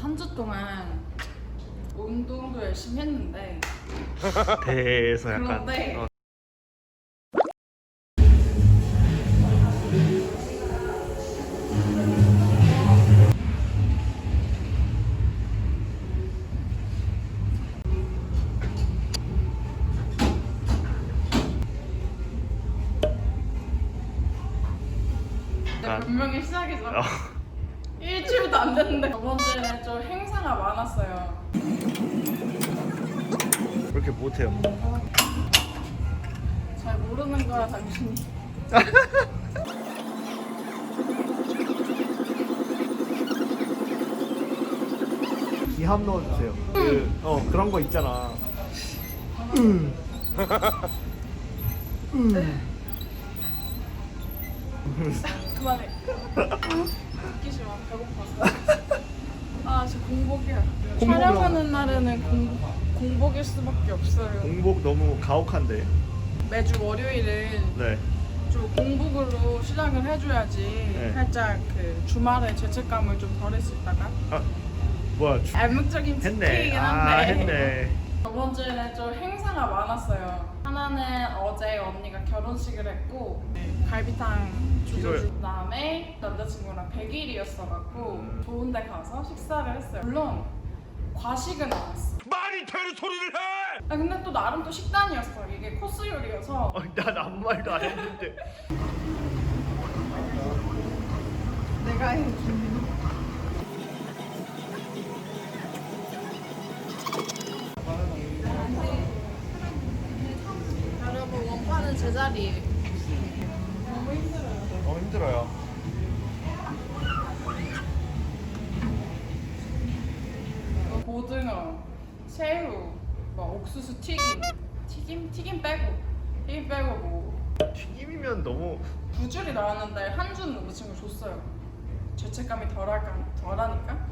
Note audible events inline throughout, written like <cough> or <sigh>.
한 주 동안 운동도 열심히 했는데 <laughs> 배에서 약간 그런데 어, 내 아. 분명히 시작이잖아 어. 일주일도 안 됐는데 저번 주에는 좀 행사가 많았어요 왜 이렇게 못해요? 잘 모르는 거야 당신이 <laughs> 이합 넣어주세요. 그, 어 그런 거 있잖아. 음. <laughs> 음. <laughs> 그만해 웃기 싫어 배고팠어 아 진짜 공복이야. 촬영하는 날에는 공, 공복일 수밖에 없어요 공복 너무 가혹한데. 매주 월요일은 네. 좀 공복으로 시작을 해줘야지 네. 살짝 그 주말에 죄책감을 좀 덜을 수 있다가 아 뭐야? 주- 암묵적인 했네. 치팅이긴 아 한데 했네. 저번 주에는 좀 행사가 많았어요. 하나는 어제 언니가 결혼식을 했고 갈비탕 주저주 그다음에 남자친구랑 100일이었어갖고 음. 좋은데 가서 식사를 했어요. 물론 과식은 안 했어. 말이 되는 소리를 해! 아 근데 또 나름 또 식단이었어. 이게 코스 요리여서 어, 난 아무 말도 안 했는데. 내가 해준. 여러분 원판은 제자리에. 힘들어요. 고등어, 새우, 뭐 옥수수 튀김, 튀김 튀김 빼고 튀김 빼고 뭐 튀김이면 너무 두 줄이 나왔는데 한 줄은 남자친구 줬어요. 죄책감이 덜할까 덜하니까.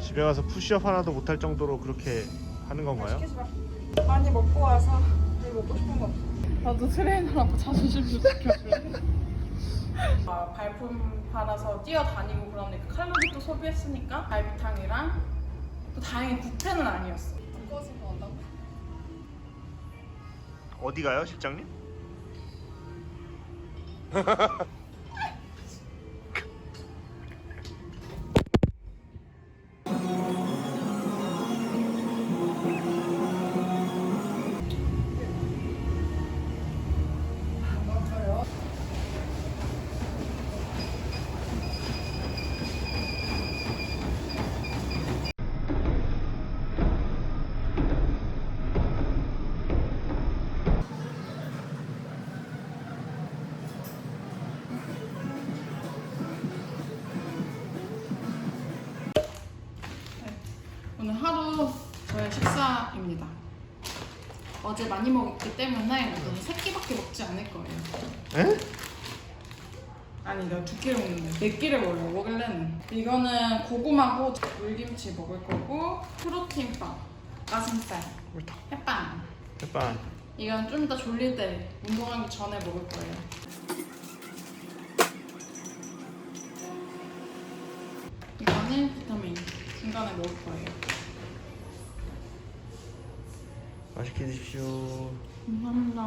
집에 가서 푸시업 하나도 못할 정도로 그렇게 하는 건가요? 시키지 마. 많이 먹고 와서 내 먹고 싶은 거. 나도 트레이너라고 자존심 좀 지켜줄래? 아, 발품 팔아서 뛰어다니고 그러니까 칼로리 또 소비했으니까 갈비탕이랑 또 다행히 뷔페는 아니었어. 두꺼워서 먹었다고? 어디 가요, 실장님? <laughs> 식사입니다. 어제 많이 먹었기 때문에 오늘 세 끼밖에 먹지 않을 거예요. 에? 아니 내가 두 끼를 먹는데 네 끼를 먹으려 먹을래는 이거는 고구마고 물김치 먹을 거고 프로틴빵, 가슴살, 옳다. 햇빵 대빵. 이건 좀 이따 졸릴 때 운동하기 전에 먹을 거예요. 이거는 비타민 중간에 먹을 거예요. 맛있게 드십시오. 감사합니다.